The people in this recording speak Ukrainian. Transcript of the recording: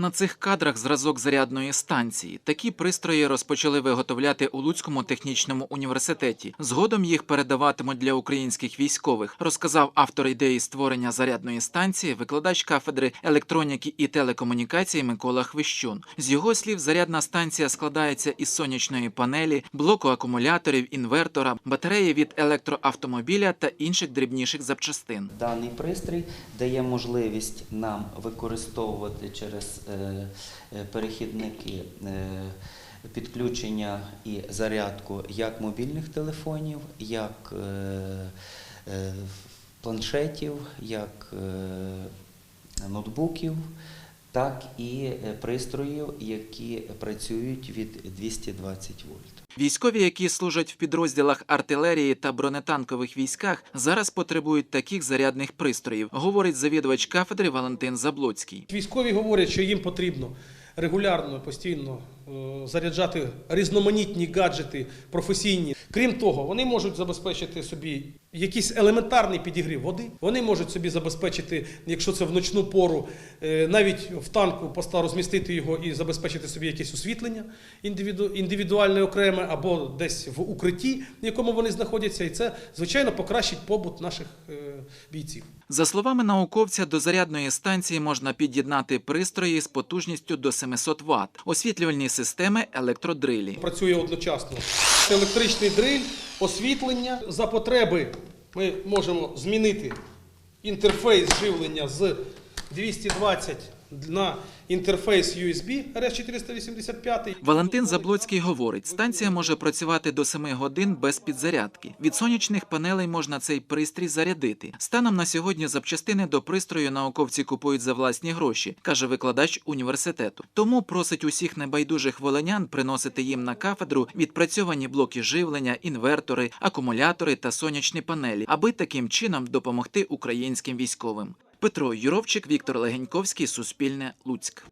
На цих кадрах зразок зарядної станції. Такі пристрої розпочали виготовляти у Луцькому технічному університеті. Згодом їх передаватимуть для українських військових, розказав автор ідеї створення зарядної станції, викладач кафедри електроніки і телекомунікації Микола Хвищун. З його слів, зарядна станція складається із сонячної панелі, блоку акумуляторів, інвертора, батареї від електроавтомобіля та інших дрібніших запчастин. Даний пристрій дає можливість нам використовувати через перехідники е, підключення і зарядку як мобільних телефонів, як е, е, планшетів, як е, ноутбуків, так і е, пристроїв, які працюють від 220 вольт. Військові, які служать в підрозділах артилерії та бронетанкових військах, зараз потребують таких зарядних пристроїв, говорить завідувач кафедри Валентин Заблоцький. Військові говорять, що їм потрібно регулярно, постійно заряджати різноманітні гаджети професійні. Крім того, вони можуть забезпечити собі якийсь елементарний підігрів води. Вони можуть собі забезпечити, якщо це в ночну пору, е, навіть в танку поста розмістити його і забезпечити собі якесь освітлення індивіду- індивідуальне окреме або десь в укритті, в якому вони знаходяться, і це звичайно покращить побут наших е, бійців. За словами науковця, до зарядної станції можна під'єднати пристрої з потужністю до 700 Вт, освітлювальні системи електродрилі. Працює одночасно. Електричний дриль, освітлення. За потреби ми можемо змінити інтерфейс живлення з 220 на інтерфейс USB RS485. Валентин Заблоцький говорить, станція може працювати до 7 годин без підзарядки. Від сонячних панелей можна цей пристрій зарядити. Станом на сьогодні запчастини до пристрою науковці купують за власні гроші, каже викладач університету. Тому просить усіх небайдужих волинян приносити їм на кафедру відпрацьовані блоки живлення, інвертори, акумулятори та сонячні панелі, аби таким чином допомогти українським військовим. Петро Юровчик, Віктор Легеньковський, Суспільне, Луцьк.